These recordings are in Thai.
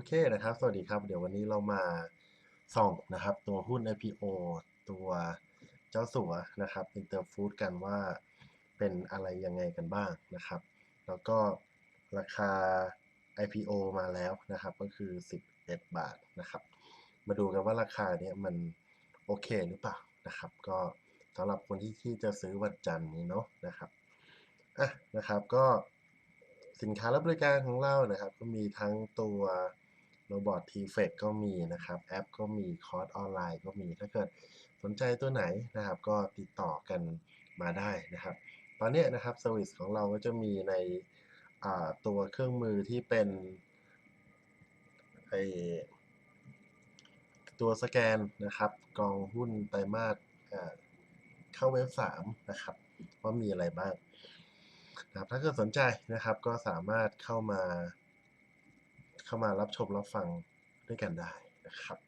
อเคนะครับ สวัสดีครับ เดี๋ยววันนี้เรามาส่องนะครับ ตัวหุ้น IPO ตัวเจ้าสัวนะครับ Interfood กันว่าเป็นอะไรยังไงกันบ้างนะครับ แล้วก็ราคา IPO มาแล้วนะครับ ก็คือ 11 บาทนะครับ มาดูกันว่าราคาเนี้ยมันโอเคหรือเปล่านะครับ ก็สำหรับคนที่ที่จะซื้อวันจันทร์นี้เนาะนะครับอะนะครับก็สินค้าและบริการของเรานะครับ ก็มีทั้งตัว โรบอททีเฟกก็มีนะครับ แอปก็มีคอร์สออนไลน์ก็มี ถ้าเกิดสนใจตัวไหนนะครับ ก็ติดต่อกันมาได้นะครับ ตอนนี้นะครับเซอร์วิสของเราก็จะมีในตัวเครื่องมือที่เป็นไอตัวสแกนนะครับกองหุ้นไตรมาสเข้าเว็บ3นะครับว่ามีอะไรบ้างนะครับถ้าเกิดสนใจนะครับก็สามารถเข้ามา เข้ามารับชมรับฟังด้วยกันได้นะครับ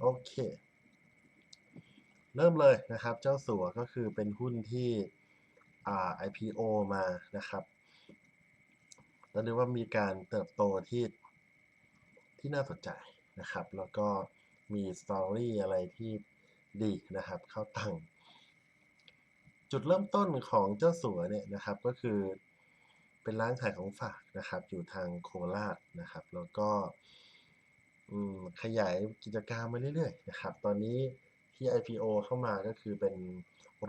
โอเค เริ่มเลยนะครับ เจ้าสัวก็คือเป็นหุ้นที่อ่า IPO มานะครับ แล้วเรียกว่ามีการเติบโตที่ที่น่าสนใจนะครับ แล้วก็มีสตอรี่อะไรที่ดีนะครับ เข้าตั้งจุดเริ่มต้นของเจ้าสัวเนี่ยนะครับ ก็คือ เป็นร้านขายของฝากนะครับ อยู่ทางโคราชนะครับ แล้วก็ขยายกิจการมาเรื่อยๆนะครับ ตอนนี้ที่ IPO เข้ามาก็คือเป็น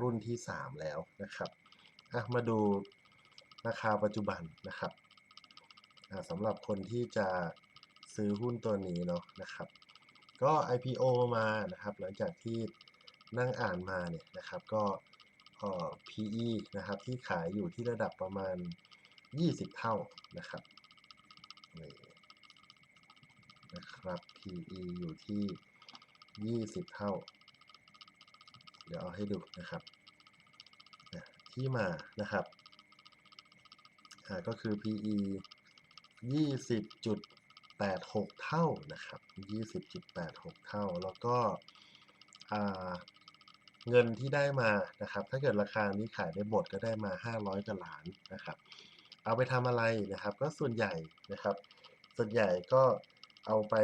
รุ่นที่ 3 แล้วนะครับมาดูราคาปัจจุบันนะครับสำหรับคนที่จะซื้อหุ้นตัวนี้เนาะนะครับ ก็ IPO มานะครับ หลังจากที่นั่งอ่านมาเนี่ยนะครับ ก็ PE นะครับที่ขายอยู่ที่ระดับประมาณ 20 เท่านะครับนี่นะครับ PE อยู่ที่ 20 เท่า เดี๋ยวเอาให้ดูนะครับที่มานะครับก็คือ PE 20.86 เท่านะครับ 20.86 เท่า แล้วก็เงินที่ได้มานะครับ ถ้าเกิดราคานี้ขายได้หมดก็ได้มา 500กว่าล้านนะครับ เอาไปทำอะไรนะครับ ก็ส่วนใหญ่นะครับ ส่วนใหญ่ก็เอาไป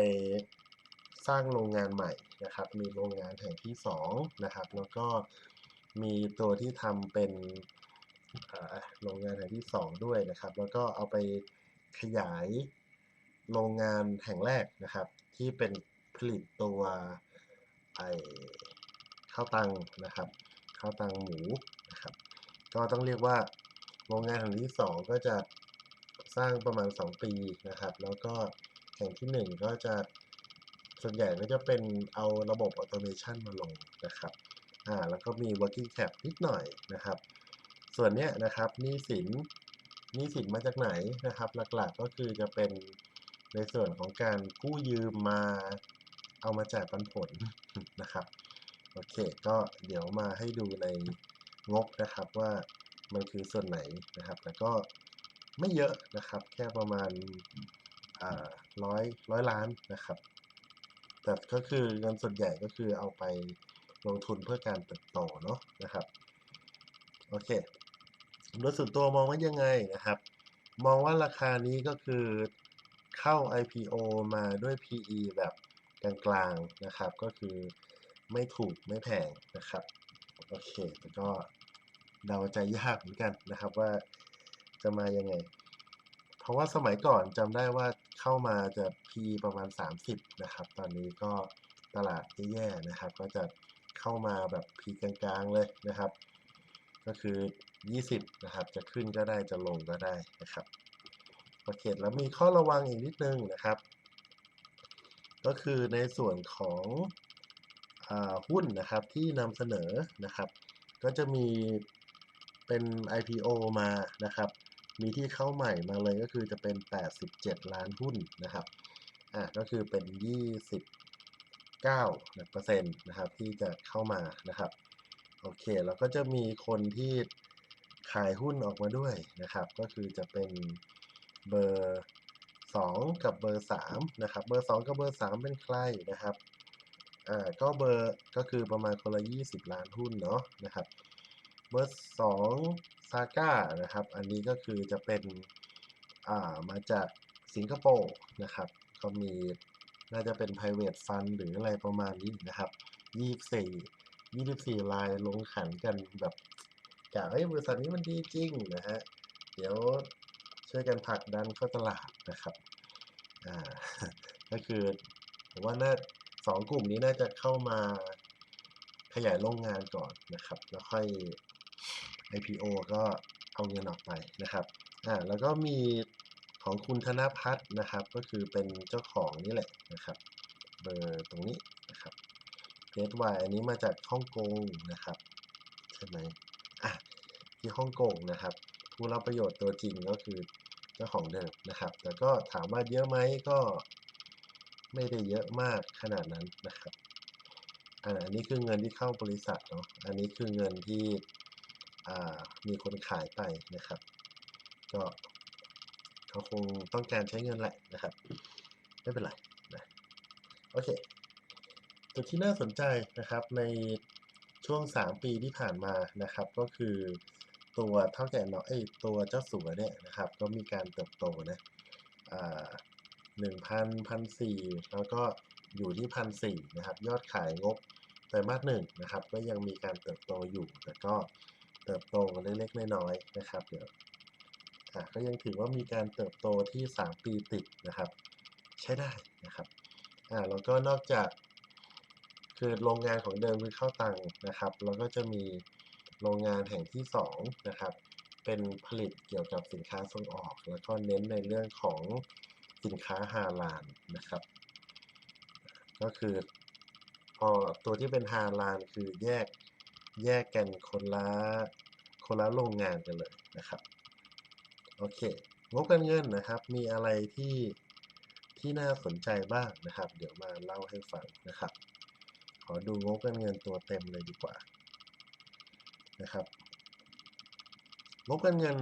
สร้างโรงงานใหม่นะครับ มีโรงงานแห่งที่2นะครับ แล้วก็มีตัวที่ทำเป็นโรงงานแห่งที่ 2 ด้วยนะครับ แล้วก็เอาไปขยายโรงงานแห่งแรกนะครับ ที่เป็นผลิตตัวไอข้าวตังนะครับข้าวตังหมูนะครับ ก็ต้องเรียกว่า โรงงานแห่งที่ 2 ก็จะสร้างประมาณ 2 ปีนะครับ แล้วก็แห่งที่ 1 ก็จะส่วนใหญ่ก็จะเป็นเอาระบบออโตเมชันมาลงนะครับอ่าแล้วก็มี working cap นิดหน่อยนะครับ ส่วนเนี้ยนะครับนี้สินนี้สินมาจากไหนนะครับ หลักๆก็คือจะเป็นในส่วนของการกู้ยืมมาเอามาจ่ายปันผลนะครับ โอเค ก็เดี๋ยวมาให้ดูในงบนะครับว่า มันคือส่วนไหนนะครับ แต่ก็ไม่เยอะนะครับ แค่ประมาณร้อยร้อยล้านนะครับ แต่ก็คือเงินส่วนใหญ่ก็คือเอาไปลงทุนเพื่อการเติบโตเนาะนะครับ โอเคโดยส่วนตัวมองว่ายังไงนะครับ มองว่าราคานี้ก็คือเข้า IPO มาด้วย PE แบบกลางๆนะครับ ก็คือไม่ถูกไม่แพงนะครับ โอเคแต่ก็ เดาใจยากเหมือนกันนะครับว่าจะมายังไง เพราะว่าสมัยก่อนจำได้ว่าเข้ามาจะ P ประมาณ 30 นะครับ ตอนนี้ก็ตลาดแย่ๆนะครับ ก็จะเข้ามาแบบ P กลางๆเลยนะครับ ก็คือ 20 นะครับ จะขึ้นก็ได้จะลงก็ได้นะครับโอเคแล้วมีข้อระวังอีกนิดนึงนะครับ ก็คือในส่วนของอหุ้นนะครับที่นำเสนอนะครับ ก็จะมี เป็น IPO มานะครับ มีที่เข้าใหม่มาเลยก็คือจะเป็น 87 ล้านหุ้นนะครับอ่าก็คือเป็น 29เปอร์เซ็นต์นะครับที่จะเข้ามานะครับโอเคแล้วก็จะมีคนที่ขายหุ้นออกมาด้วยนะครับ ก็คือจะเป็นเบอร์ 2 กับเบอร์3นะครับเบอร์ 2 กับเบอร์ 3 เป็นใครนะครับอ่าก็เบอร์ก็คือประมาณคนละ 20 ล้านหุ้นเนาะนะครับ เบอร์2ซาก้านะครับ อันนี้ก็คือจะเป็นามาจากสิงคโปร์นะครับ ก็มีน่าจะเป็น private fund หรืออะไรประมาณนี้นะครับ 24 24รายลงขันกันแบบกะเฮ้ยบริษัทนี้มันดีจริงนะฮะ เดี๋ยวช่วยกันผลักดันเข้าตลาดนะครับ อ่า ก็คือผมว่าน่าสองกลุ่มนี้น่าจะเข้ามาขยายโรงงานก่อนนะครับ แล้วค่อย IPO ก็เอาเงินออกไปนะครับอ่าแล้วก็มีของคุณธนพัฒน์นะครับก็คือเป็นเจ้าของนี่แหละนะครับ เบอร์ตรงนี้นะครับเ a วอันนี้มาจากฮ่องกงนะครับใช่ไหมอะที่ฮ่องกงนะครับ ผู้รับประโยชน์ตัวจริงก็คือเจ้าของเดิมนะครับ แต่ก็ถามว่าเยอะไหมก็ไม่ได้เยอะมากขนาดนั้นนะครับอ่าอันนี้คือเงินที่เข้าบริษัทเนาะอันนี้คือเงินที่ มีคนขายไปนะครับ ก็เขาคงต้องการใช้เงินแหละนะครับ ไม่เป็นไรนะโอเคจุดที่น่าสนใจนะครับในช่วง 3 ปีที่ผ่านมานะครับ ก็คือตัวเท่าแก่เนาะไอตัวเจ้าสัวเนี่ยนะครับ ก็มีการเติบโตนะหนึ่งพันพันสี่แล้วก็อยู่ที่พันสี่นะครับ ยอดขายงบไตรมาสหนึ่งนะครับ ก็ยังมีการเติบโตอยู่แต่ก็ เติบโตเล็กๆน้อยๆนะครับเดี๋ยวอะก็ยังถือว่ามีการเติบโตที่ 3 ปีติดนะครับ ใช้ได้นะครับอ่าแล้วก็นอกจากคือโรงงานของเดิมคือเข้าตังนะครับ แล้วก็จะมีโรงงานแห่งที่2นะครับเป็นผลิตเกี่ยวกับสินค้าส่งออก แล้วก็เน้นในเรื่องของสินค้าฮาลาลนะครับ ก็คือพอตัวที่เป็นฮาลาลคือแยก แยกกันคนละคนละโรงงานกันเลยนะครับโอเคงบการเงินนะครับ มีอะไรที่ที่น่าสนใจบ้างนะครับ เดี๋ยวมาเล่าให้ฟังนะครับ ขอดูงบการเงินตัวเต็มเลยดีกว่านะครับงบการเงิน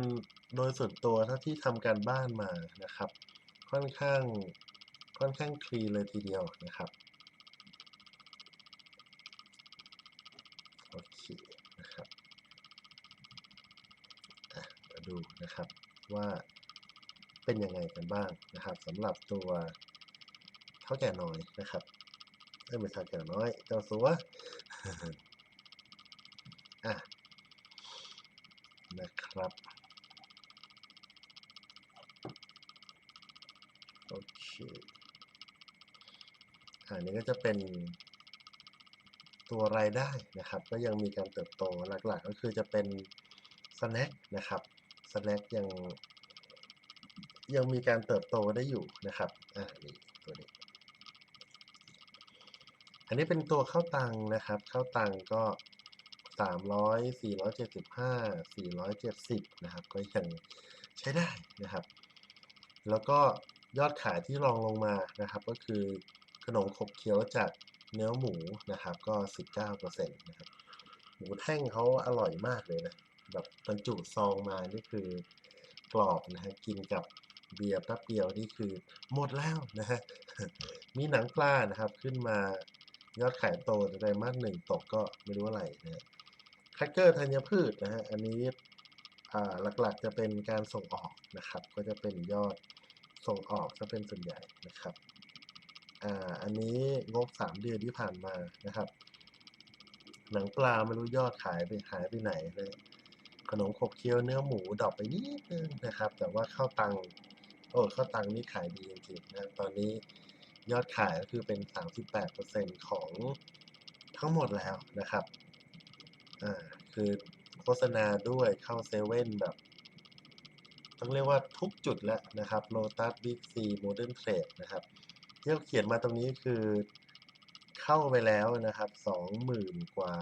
โดยส่วนตัวเท่าที่ทำการบ้านมานะครับ ค่อนข้างค่อนข้างคลีเลยทีเดียวนะครับโอเคนะครับอะมาดูนะครับว่าเป็นยังไง กันบ้างนะครับสำหรับตัวเท่าแก่น้อยนะครับเอ้ยไม่เท่าแก่น้อย เจ้าสัวอะนะครับ โอเคอันนี้ก็จะเป็นตัวรายได้นะครับ ก็ยังมีการเติบโตหลักๆ ก็คือจะเป็นสแน็คนะครับสแน็คยัง ยังมีการเติบโตได้อยู่นะครับอ่านี่ตัวนี้ อันนี้เป็นตัวเข้าตังนะครับ เข้าตังก็สามร้อยสี่ร้อยเจ็ดสิบห้าสี่ร้อยเจ็ดสิบนะครับ ก็ยังใช้ได้นะครับ แล้วก็ยอดขายที่รองลงมานะครับ ก็คือขนมขบเคี้ยวจากเนื้อหมูนะครับ ก็สิบเก้าเปอร์เซ็นต์นะครับ หมูแท่งเขาอร่อยมากเลยนะ แบบบรรจุซองมานี่คือกรอบนะฮะกินกับ เบียร์แป๊บเดียวนี่คือหมดแล้วนะฮะมีหนังปลานะครับ ขึ้นมายอดขายโตแต่ไตรมาสหนึ่งตกก็ไม่รู้อะไรนะฮะแครกเกอร์ธัญพืชนะฮะอันนี้อ่าหลักๆจะเป็นการส่งออกนะครับ ก็จะเป็นยอดส่งออกจะเป็นส่วนใหญ่นะครับอ่าอันนี้งบสามเดือนที่ผ่านมานะครับ หนังปลาไม่รู้ยอดขายไปหายไปไหนเลยขนมขบเคี้ยวเนื้อหมูดรอปไปนิดนึงนะครับ แต่ว่าข้าวตัง โอ้ข้าวตังนี่ขายดีจริงๆนะตอนนี้ยอดขายก็คือเป็น 38%ของทั้งหมดแล้วนะครับอ่าคือโฆษณาด้วยเข้าเซเว่นแบบ ต้องเรียกว่าทุกจุดแล้วนะครับโ o ตัสบิ๊กซีโมเดิร์นเทรดนะครับที่เขาเขียนมาตรงนี้คือเข้าไปแล้วนะครับสองหมื่นกว่า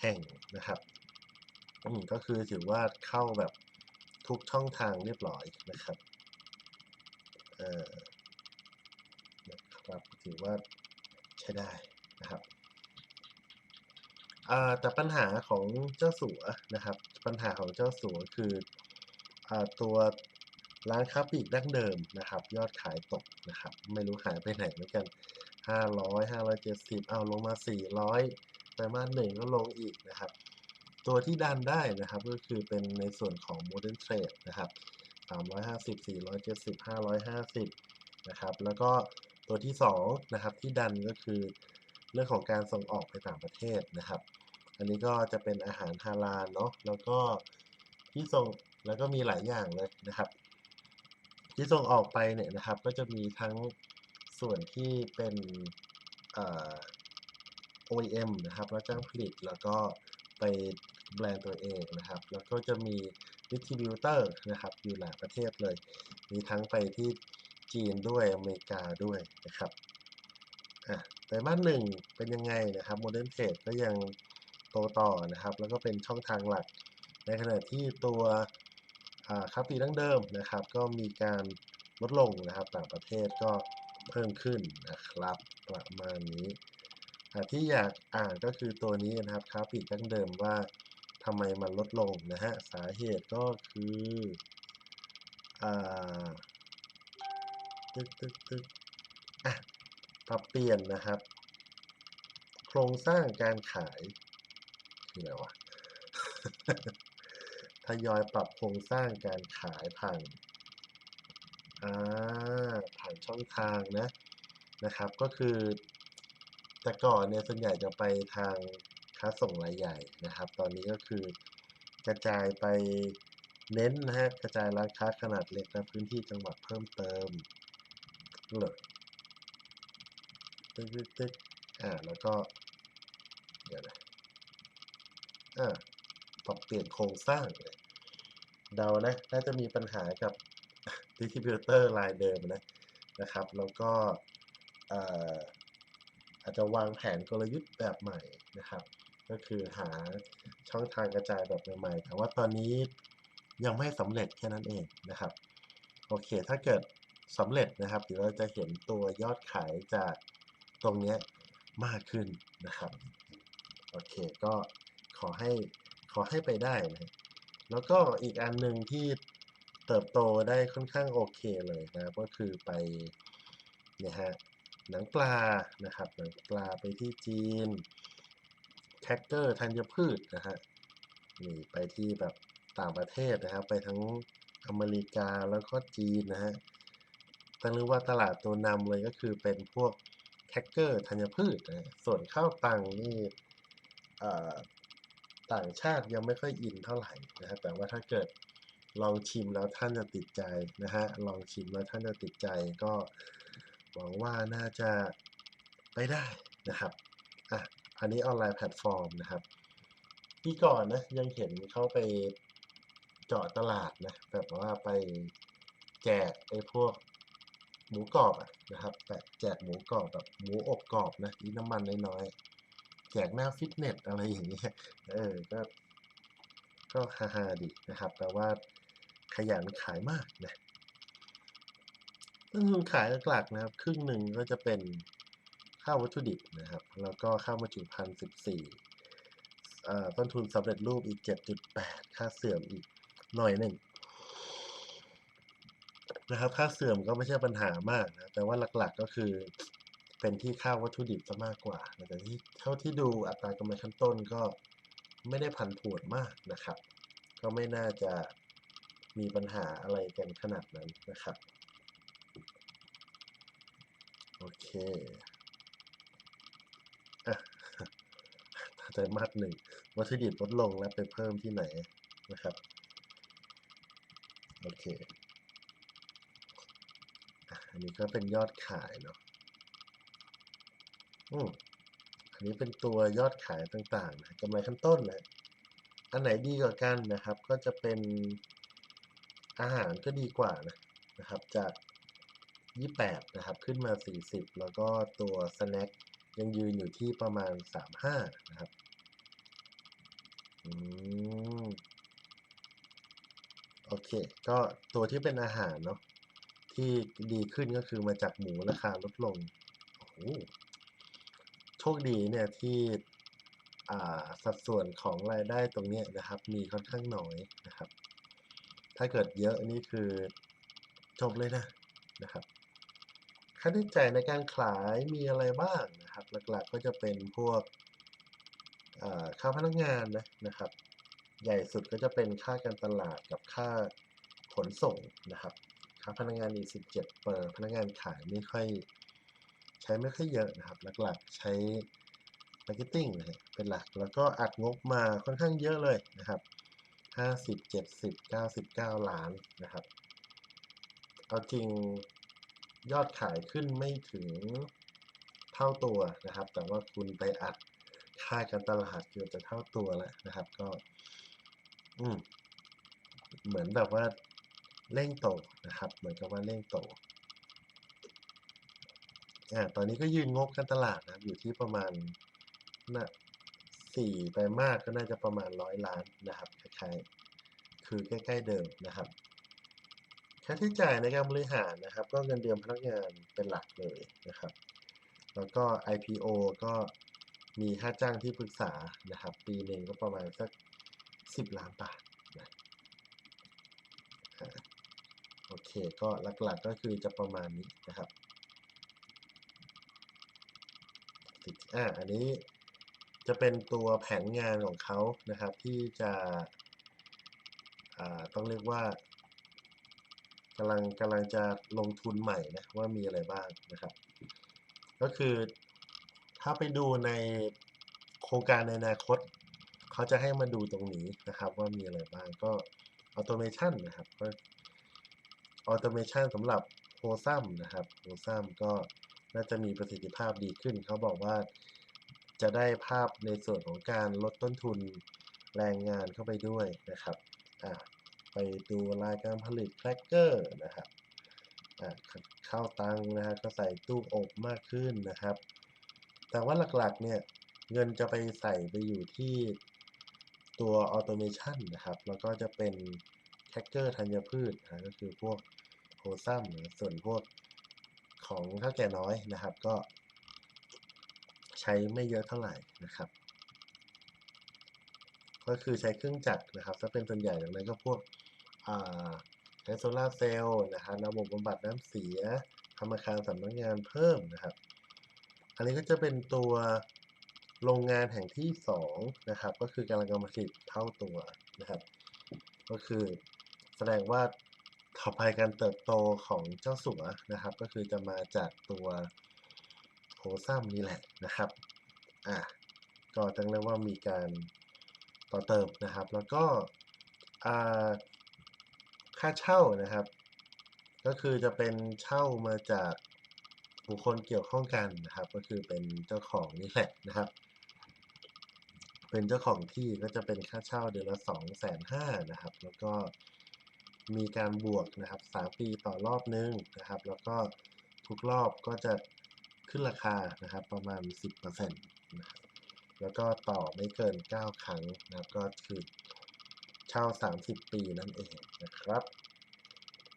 แห่งนะครับอืมก็คือถือว่าเข้าแบบทุกช่องทางเรียบร้อยนะครับ นะครับถือว่าใช้ได้นะครับแต่ปัญหาของเจ้าสัวนะครับ ปัญหาของเจ้าสัวคืออตัวร้านค้าปลีกดั้งเดิมนะครับ ยอดขายตกนะครับ ไม่รู้หายไปไหนเหมือนกัน 500 570 เอาลงมา 400ไตรมาสหนึ่งก็ลงอีกนะครับ ตัวที่ดันได้นะครับก็คือเป็นในส่วนของ Modern Trade นะครับ 350 470 550นะครับแล้วก็ตัวที่สองนะครับที่ดันก็คือเรื่องของการส่งออกไปต่างประเทศนะครับ อันนี้ก็จะเป็นอาหารฮาลาลเนาะแล้วก็ที่ส่งแล้วก็มีหลายอย่างเลยนะครับ ที่ส่งออกไปเนี่ยนะครับ ก็จะมีทั้งส่วนที่เป็น OEM นะครับรับจ้างผลิตแล้วก็ไปแบรนด์ตัวเองนะครับ แล้วก็จะมี distributor นะครับ อยู่หลายประเทศเลย มีทั้งไปที่จีนด้วยอเมริกาด้วยนะครับอะไตรมาสหนึ่งเป็นยังไงนะครับ Modern Trade ก็ยังโตต่อนะครับ แล้วก็เป็นช่องทางหลัก ในขณะที่ตัวอ่าค้าปีดั้งเดิมนะครับ ก็มีการลดลงนะครับ ต่างประเทศก็เพิ่มขึ้นนะครับ ประมาณนี้ที่อยากอ่านก็คือตัวนี้นะครับค้าปีดั้งเดิมว่า ทำไมมันลดลงนะฮะ สาเหตุก็คืออ่าตึกตึกตึกอะปรับเปลี่ยนนะครับ โครงสร้างการขายคืออะไรวะทยอยปรับโครงสร้างการขายผ่านอ่าผ่านช่องทางนะนะครับ ก็คือแต่ก่อนเนี่ยส่วนใหญ่จะไปทาง ค้าส่งรายใหญ่นะครับ ตอนนี้ก็คือกระจายไปเน้นนะฮะกระจายร้านค้าขนาดเล็กในพื้นที่จังหวัดเพิ่มเติมเลยตึ๊กตึ๊กตึ๊กอ่าแล้วก็เดี๋ยวนะอ่าปรับเปลี่ยนโครงสร้างเลยเดานะน่าจะมีปัญหากับดิสติบิวเตอร์รายเดิมนะนะครับ แล้วก็อ่ออาจจะวางแผนกลยุทธ์แบบใหม่นะครับ ก็คือหาช่องทางกระจายแบบใหม่ๆ แต่ว่าตอนนี้ยังไม่สำเร็จแค่นั้นเองนะครับ โอเค ถ้าเกิดสำเร็จนะครับเดี๋ยวเราจะเห็นตัวยอดขายจากตรงนี้มากขึ้นนะครับ โอเค ก็ขอให้ขอให้ไปได้นะแล้วก็อีกอันหนึ่งที่เติบโตได้ค่อนข้างโอเคเลยนะก็คือไปเนี่ยฮะหนังปลานะครับหนังปลาไปที่จีน คคเกอร์ธัญพืชนะฮะนี่ไปที่แบบต่างประเทศนะครับ ไปทั้งอเมริกาแล้วก็จีนนะฮะต้งรู้ว่าตลาดตัวนำเลยก็คือเป็นพวกแคคเกอร์ธัญพืชนะส่วนข้าวตังนี่ต่างชาติยังไม่ค่อยอินเท่าไหร่นะฮะแต่ว่าถ้าเกิดลองชิมแล้วท่านจะติดใจนะฮะลองชิมแล้วท่านจะติดใจก็หวังว่าน่าจะไปได้นะครับ อันนี้ออนไลน์แพลตฟอร์มนะครับที่ก่อนนะยังเห็นเขาไปเจาะตลาดนะแบบว่าไปแจกไอ้พวกหมูกรอบอะนะครับแต่แจกหมูกรอบแบบหมูอบกรอบนะที่น้ำมันน้อยๆแจกหน้าฟิตเนสอะไรอย่างเงี้ยเออก็ก็ฮาๆดีนะครับแต่ว่าขยันขายมากนะต้นทุนขายหลักๆนะครับ ครึ่งหนึ่งก็จะเป็นาวัตถุดิบนะครับ แล้วก็ค่าบรรจุภัณฑ์สิบสี่ต้นทุนสำเร็จรูปอีกเจ็ดจุดแปดค่าเสื่อมอีกหน่อยหนึ่งนะครับ ค่าเสื่อมก็ไม่ใช่ปัญหามากนะแต่ว่าหลักๆก็คือเป็นที่ค่าวัตถุดิบซะมากกว่าแต่ที่เท่าที่ดูอัตรากำไรขั้นต้นก็ไม่ได้ผันผวนมากนะครับ ก็ไม่น่าจะมีปัญหาอะไรกันขนาดนั้นนะครับ โอเคอะ ไตรมาสหนึ่งวัตถุดิบลดลงแล้วไปเพิ่มที่ไหนนะครับโอเคอันนี้ก็เป็นยอดขายเนาะอืมอันนี้เป็นตัวยอดขายต่างๆนะกำไรขั้นต้นนะอันไหนดีกว่ากันนะครับ ก็จะเป็นอาหารก็ดีกว่านะนะครับ จาก 28 นะครับ ขึ้นมา 40 แล้วก็ตัวสแน็คยังยืนอยู่ที่ประมาณ 35 นะครับ อืม โอ เค ก็ตัวที่เป็นอาหารเนาะที่ดีขึ้นก็คือมาจากหมูราคาลดลงโอ้โหโชคดีเนี่ยที่อ่าสัดส่วนของรายได้ตรงนี้นะครับ มีค่อนข้างน้อยนะครับ ถ้าเกิดเยอะนี่คือจบเลยนะนะครับ ค่าใช้จ่ายในการขายมีอะไรบ้างนะครับ หลักๆก็จะเป็นพวกอ่าค่าพนักงานนะนะครับ ใหญ่สุดก็จะเป็นค่าการตลาดกับค่าขนส่งนะครับ ค่าพนักงานอีก17เปอร์พนักงานขายไม่ค่อยใช้ไม่ค่อยเยอะนะครับ หลักๆใช้ marketing นะฮะเป็นหลัก แล้วก็อัดงบมาค่อนข้างเยอะเลยนะครับ50 70 99 ล้านนะครับ เอาจริงยอดขายขึ้นไม่ถึงเท่าตัวนะครับ แต่ว่าคุณไปอัดค่าการตลาดเกือบจะเท่าตัวแล้วนะครับ ก็ อืมเหมือนแบบว่าเร่งโตนะครับ เหมือนกับว่าเร่งโตอ่าตอนนี้ก็ยืนงบการตลาดนะครับอยู่ที่ประมาณน่ะ4ไตรมาสก็น่าจะประมาณ100ล้านนะครับคล้ายๆคือใกล้ ๆเดิมนะครับค่าใช้จ่ายในการบริหารนะครับ ก็เงินเดือนพนักงานเป็นหลักเลยนะครับ แล้วก็ IPO ก็มีค่าจ้างที่ปรึกษานะครับ ปีหนึ่งก็ประมาณสัก 10 ล้านบาทนะโอเคก็หลักๆก็คือจะประมาณนี้นะครับอาอันนี้จะเป็นตัวแผนงานของเขานะครับที่จะต้องเรียกว่ากำลังกำลังจะลงทุนใหม่นะว่ามีอะไรบ้างนะครับ ก็คือถ้าไปดูในโครงการในอนาคต เขาจะให้มาดูตรงนี้นะครับว่ามีอะไรบ้างก็ automation นะครับก็ automation สำหรับ HOSUM นะครับ HOSUM ก็น่าจะมีประสิทธิภาพดีขึ้น เขาบอกว่าจะได้ภาพในส่วนของการลดต้นทุนแรงงานเข้าไปด้วยนะครับอ่าไปดูรายการผลิตแครกเกอร์นะครับอ่าขข้าวตังนะครับก็ใส่ตู้อบมากขึ้นนะครับ แต่ว่าหลักๆเนี่ยเงินจะไปใส่ไปอยู่ที่ ตัว automation นะครับ แล้วก็จะเป็นแครกเกอร์ธัญพืชนะก็คือพวก HOSUM ส่วนพวกของเฒ่าแก่น้อยนะครับ ก็ ใช้ไม่เยอะเท่าไหร่นะครับ ก็คือใช้เครื่องจักรนะครับเสียเป็นส่วนใหญ่ดังนั้นก็พวกใช้โซลาเซลล์นะครับระบบบำบัดน้ำเสียทำอาคารสำนักงานเพิ่มนะครับ อันนี้ก็จะเป็นตัว โรงงานแห่งที่2นะครับ ก็คือกำลังจะผลิตเท่าตัวนะครับ ก็คือแสดงว่าต่อไปการเติบโตของเจ้าสัวนะครับ ก็คือจะมาจากตัว HOSUM นี่แหละนะครับอาก็ต้งเรียกว่ามีการต่อเติมนะครับ แล้วก็อ่าค่าเช่านะครับ ก็คือจะเป็นเช่ามาจากบุคคลเกี่ยวข้องกันนะครับ ก็คือเป็นเจ้าของนี่แหละนะครับ เป็นเจ้าของที่ก็จะเป็นค่าเช่าเดือนละ250,000นะครับ แล้วก็มีการบวกนะครับ3ปีต่อรอบหนึ่งนะครับ แล้วก็ทุกรอบก็จะขึ้นราคานะครับประมาณ 10%นะครับแล้วก็ต่อไม่เกิน 9 ครั้งนะครับก็คือเช่า 30 ปีนั่นเองนะครับ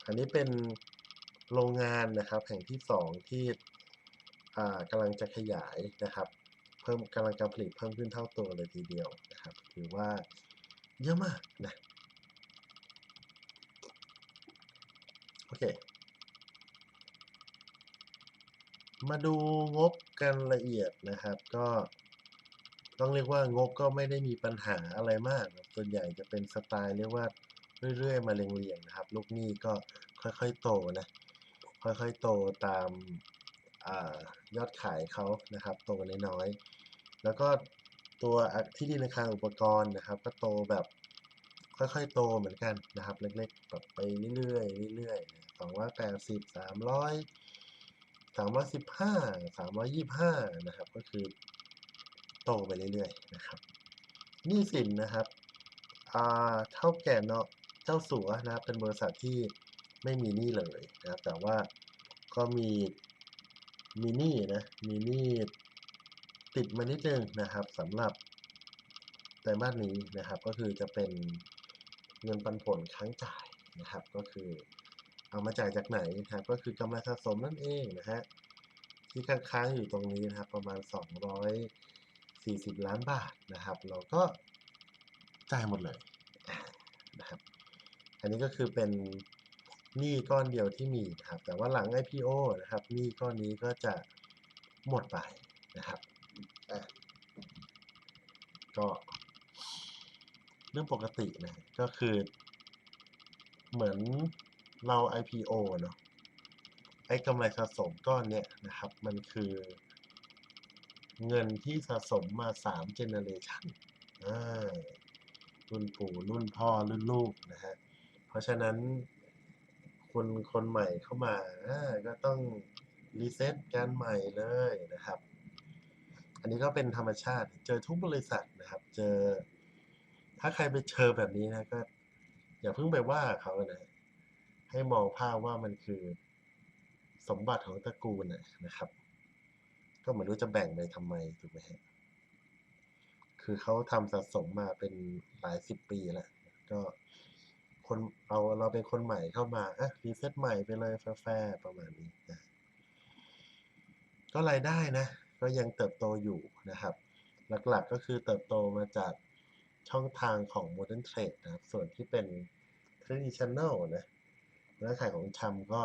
อันนี้เป็นโรงงานนะครับแห่งที่ 2 ที่อ่ากำลังจะขยายนะครับ เพิ่มกำลังจะผลิตเพิ่มขึ้นเท่าตัวเลยทีเดียวนะครับถือว่าเยอะมากนะโอเค มาดูงบกันละเอียดนะครับ ก็ต้องเรียกว่างบก็ไม่ได้มีปัญหาอะไรมากครับส่วนใหญ่จะเป็นสไตล์เรียกว่าเรื่อยๆ มาเรียงๆนะครับ ลูกหนี้ก็ค่อยๆโตนะค่อยๆโตตามอยอดขายเขานะครับโตน้อยๆ แล้วก็ตัวที่ดินอาคารอุปกรณ์นะครับ ก็โตแบบค่อยๆ โตเหมือนกันนะครับ เล็กๆแบบไปเรื่อยๆเรื่อยๆ280 300 315 325นะครับ ก็คือโตไปเรื่อยๆนะครับหนี้สินนะครับอ่าเท่าแก่เนาะเจ้าสัวนะครับ เป็นบริษัทที่ไม่มีหนี้เลยนะครับ แต่ว่าก็มีมีหนี้นะมีหนี้ ติดมานิดนึงนะครับสำหรับไตรมาสนี้นะครับก็คือจะเป็นเงินปันผลค้างจ่ายนะครับก็คือเอามาจ่ายจากไหนนะครับก็คือกำไรสะสมนั่นเองนะครับที่ค้างๆอยู่ตรงนี้นะครับประมาณ 240 ล้านบาทนะครับ เราก็จ่ายหมดเลยนะครับอันนี้ก็คือเป็นหนี้ก้อนเดียวที่มีนะครับแต่ว่าหลัง IPO นะครับหนี้ก้อนนี้ก็จะหมดไปนะครับ ก็เรื่องปกตินะก็คือ เหมือนเรา IPO เนาะไอ้กำไรสะสมก้อนเนี่ยนะครับ มันคือ เงินที่สะสมมา3 generation อารุ่นปู่รุ่นพ่อรุ่นลูกนะครับเพราะฉะนั้นคนคนใหม่เข้ามาก็ต้อง reset กันใหม่เลยนะครับ อันนี้ก็เป็นธรรมชาติ เจอทุกบริษัทนะครับ เจอ ถ้าใครไปเจอแบบนี้นะก็ อย่าเพิ่งไปว่าเขานะ ให้มองภาพว่ามันคือสมบัติของตระกูลนะครับ ก็ไม่รู้จะแบ่งไปทำไมถูกไหมครับคือเขาทำสะสมมาเป็นหลายสิบปีแล้ว ก็คนเราเราเป็นคนใหม่เข้ามาอะ reset ใหม่ไปเลยแฟร์ประมาณนี้นะก็รายได้นะ ก็ยังเติบโตอยู่นะครับ หลักๆก็คือเติบโตมาจากช่องทางของ Modern Trade นะครับ ส่วนที่เป็น Traditional นะร้านขายของชำก็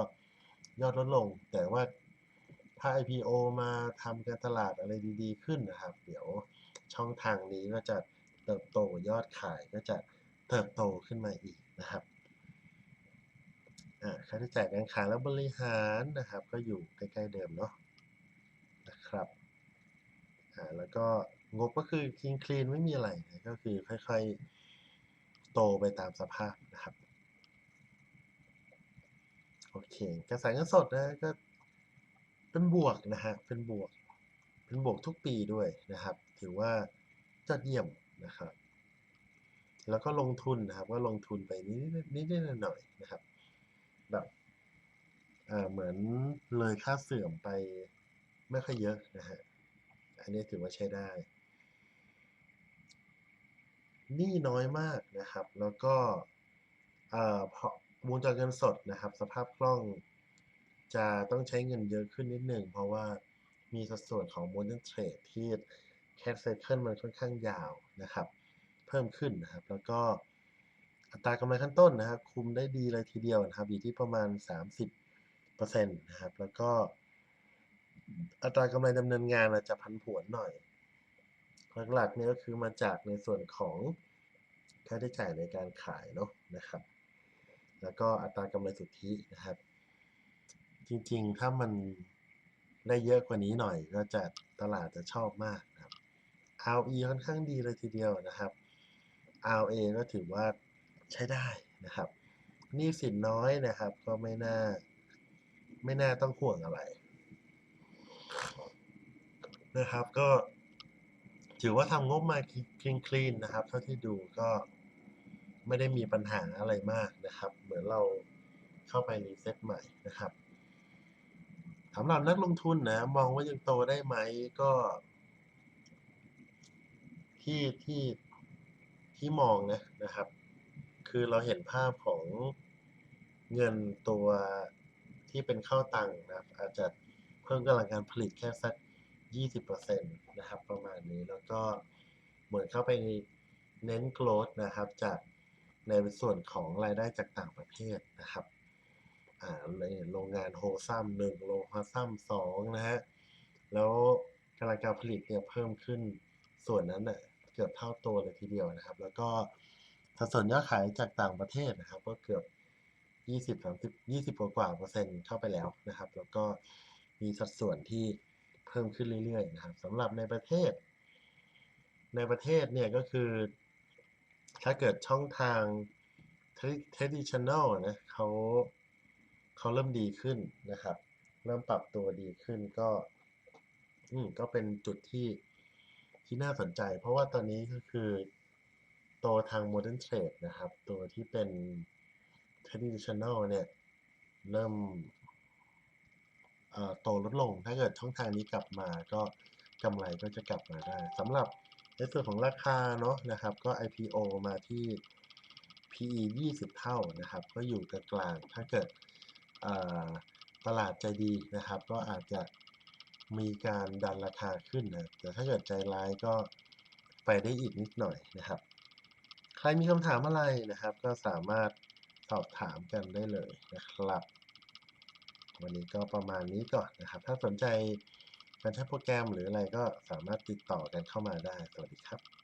ยอดลดลง แต่ว่าถ้า IPO มาทำการตลาดอะไรดีๆ ขึ้นนะครับ เดี๋ยวช่องทางนี้ก็จะเติบโตยอดขายก็จะเติบโตขึ้นมาอีกนะครับอาค่าใช้จ่ายการขายและบริหารนะครับ ก็อยู่ใกล้ๆเดิมเนาะนะครับ อ่าแล้วก็งบก็คือ clean ๆไม่มีอะไรนะก็คือค่อยๆ โตไปตามสภาพนะครับ โอเคกระแสเงินสดนะก็เป็นบวกนะครับเป็นบวก เป็นบวกทุกปีด้วยนะครับ ถือว่ายอดเยี่ยมนะครับ แล้วก็ลงทุนนะครับ ก็ลงทุนไปนิดๆนิดหน่อยๆนะครับ แบบเหมือนเลยค่าเสื่อมไปไม่ค่อยเยอะนะครับ อันนี้ถือว่าใช้ได้หนี้น้อยมากนะครับ แล้วก็พอวงจรเงินสดนะครับ สภาพคล่องจะต้องใช้เงินเยอะขึ้นนิดหนึ่ง เพราะว่ามีสัดส่วนของ Modern Trade ที่ Cash Cycle มันค่อนข้างยาวนะครับ เพิ่มขึ้นนะครับ แล้วก็อัตรากำไรขั้นต้นนะครับ คุมได้ดีเลยทีเดียวนะครับ อยู่ที่ประมาณ 30%นะครับ แล้วก็ อัตรากำไรดำเนินงานอาจจะผันผวนหน่อย หลักๆเนี่ยก็คือมาจากในส่วนของค่าใช้จ่ายในการขายเนาะนะครับ แล้วก็อัตรากำไรสุทธินะครับ จริงๆ ถ้ามันได้เยอะกว่านี้หน่อย ก็จะตลาดจะชอบมากนะครับ ROE ค่อนข้างดีเลยทีเดียวนะครับ ROA ก็ถือว่าใช้ได้นะครับหนี้สินน้อยนะครับ ก็ไม่น่าไม่น่าต้องห่วงอะไร นะครับ ก็ถือว่าทำงบมาคลินคลีนนะครับ เท่าที่ดูก็ไม่ได้มีปัญหาอะไรมากนะครับ เหมือนเราเข้าไป reset ใหม่นะครับสำหรับนักลงทุนนะมองว่ายังโตได้ไหมก็ ที่ที่ที่มองนะนะครับ คือเราเห็นภาพของเงินตัวที่เป็นเข้าตังค์นะครับ อาจจะเพิ่มกำลังการผลิตแค่สัก 20%นะครับประมาณนี้แล้วก็เหมือนเข้าไปเน้น growth นะครับจากในส่วนของรายได้จากต่างประเทศนะครับอ่าในโรงงาน Hosam 1โรง Hosam 2นะครับแล้วกำลังการผลิตเนี่ยเพิ่มขึ้นส่วนนั้นน่ะเกือบเท่าตัวเลยทีเดียวนะครับ แล้วก็สัดส่วนยอดขายจากต่างประเทศนะครับ ก็เกือบ 20-30 20กว่าเปอร์เซ็นต์เข้าไปแล้วนะครับ แล้วก็มีสัดส่วนที่ เพิ่มขึ้นเรื่อยๆนะครับสำหรับในประเทศ ในประเทศเนี่ยก็คือ ถ้าเกิดช่องทาง Tradi Traditional นะเขาเขาเริ่มดีขึ้นนะครับ เริ่มปรับตัวดีขึ้นก็ อืมก็เป็นจุดที่ที่น่าสนใจ เพราะว่าตอนนี้ก็คือโตทาง Modern Trade นะครับ ตัวที่เป็น Traditional เนี่ย เริ่ม โตลดลง ถ้าเกิดช่องทางนี้กลับมาก็กำไรก็จะกลับมาได้สำหรับในส่วนของราคาเนาะนะครับ ก็ IPO มาที่ PE 20 เท่านะครับ ก็อยู่กลางๆถ้าเกิดตลาดใจดีนะครับ ก็อาจจะมีการดันราคาขึ้นนะแต่ถ้าเกิดใจร้ายก็ไปได้อีกนิดหน่อยนะครับ ใครมีคำถามอะไรนะครับ ก็สามารถสอบถามกันได้เลยนะครับ วันนี้ก็ประมาณนี้ก่อนนะครับ ถ้าสนใจการใช้โปรแกรมหรืออะไรก็สามารถติดต่อกันเข้ามาได้ สวัสดีครับ